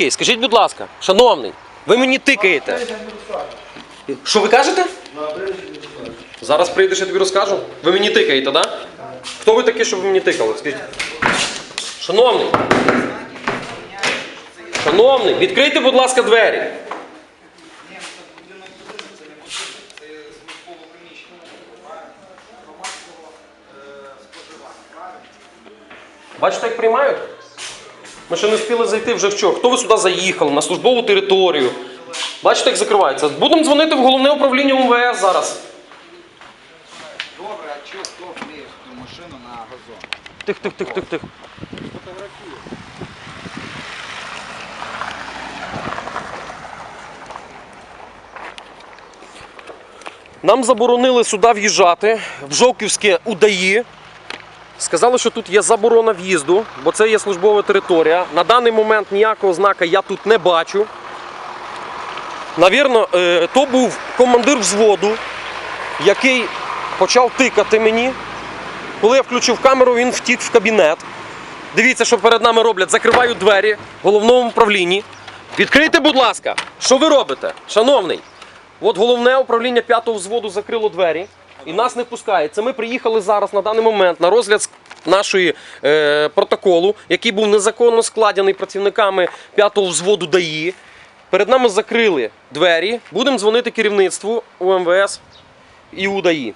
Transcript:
Поліцейський, скажіть, будь ласка, шановний, ви мені тикаєте. Що ви кажете? Зараз прийдеш, я тобі розкажу. Ви мені тикаєте, так? Да? Хто ви такі, щоб ви мені тикали? Скажіть. Шановний. Шановний, відкрийте, будь ласка, двері. Бачите, як приймають? Ми ще не встигли зайти вже в чого. Хто ви сюди заїхали на службову територію? Бачите, як закривається. Будемо дзвонити в головне управління УМВС зараз. Добре, а чого хто вміє ту машину на газон? Тих, тих, тих, тих, тих. Фотографію. Нам заборонили сюди в'їжджати в Жовківське УДАІ. Сказали, що тут є заборона в'їзду, бо це є службова територія. На даний момент ніякого знака я тут не бачу. Навірно, е, то був командир взводу, який почав тикати мені. Коли я включив камеру, він втік в кабінет. Дивіться, що перед нами роблять. Закривають двері в головному управлінні. Відкрийте, будь ласка, що ви робите, шановний? От головне управління п'ятого взводу закрило двері і нас не пускають. Це ми приїхали зараз на даний момент на розгляд нашої е, протоколу, який був незаконно складений працівниками п'ятого взводу ДАІ. Перед нами закрили двері. Будемо дзвонити керівництву УМВС і УДАІ.